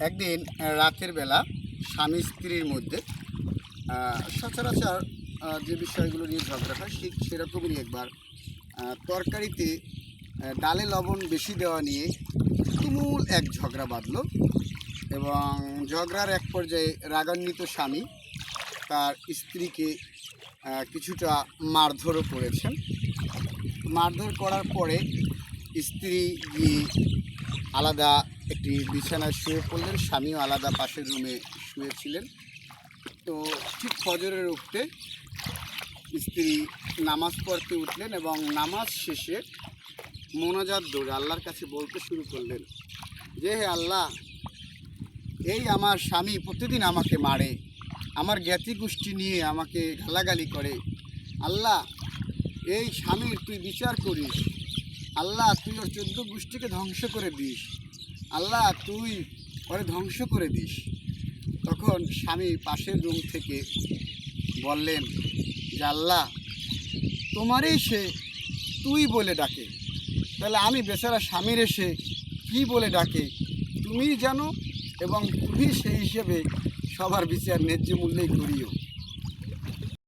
একদিন রাতের বেলা স্বামী স্ত্রীর মধ্যে সচরাচর যে বিষয়গুলো নিয়ে ঝগড়া হয় ঠিক সেরকমই একবার তরকারিতে ডালে লবণ বেশি দেওয়া নিয়ে তুমুল এক ঝগড়া বাঁধল এবং ঝগড়ার এক পর্যায়ে রাগান্বিত স্বামী তার স্ত্রীকে কিছুটা মারধরও করেছেন। মারধর করার পরে স্ত্রী গিয়ে আলাদা একটি বিছানায় শুয়ে পড়লেন। স্বামীও আলাদা পাশের রুমে শুয়েছিলেন। তো ঠিক ফজরের উঠতে স্ত্রী নামাজ পড়তে উঠলেন এবং নামাজ শেষে মোনাজাত দৌড়ে আল্লাহর কাছে বলতে শুরু করলেন, যে হে আল্লাহ, এই আমার স্বামী প্রতিদিন আমাকে মারে, আমার জ্ঞাতি গোষ্ঠী নিয়ে আমাকে গালাগালি করে। আল্লাহ, এই স্বামীর তুই বিচার করিস। আল্লাহ, তুই ওর চোদ্দ গোষ্ঠীকে ধ্বংস করে দিস। আল্লাহ, তুই ওরে ধ্বংস করে দিস। তখন স্বামী পাশের রুম থেকে বললেন, যে আল্লাহ, তোমারই সে তুই বলে ডাকে। তাহলে আমি বেচারা স্বামীর এসে কী বলে ডাকে? তুমি জানো এবং তুমি সেই হিসেবে সবার বিচার ন্যায্য মূল্যেই করিও।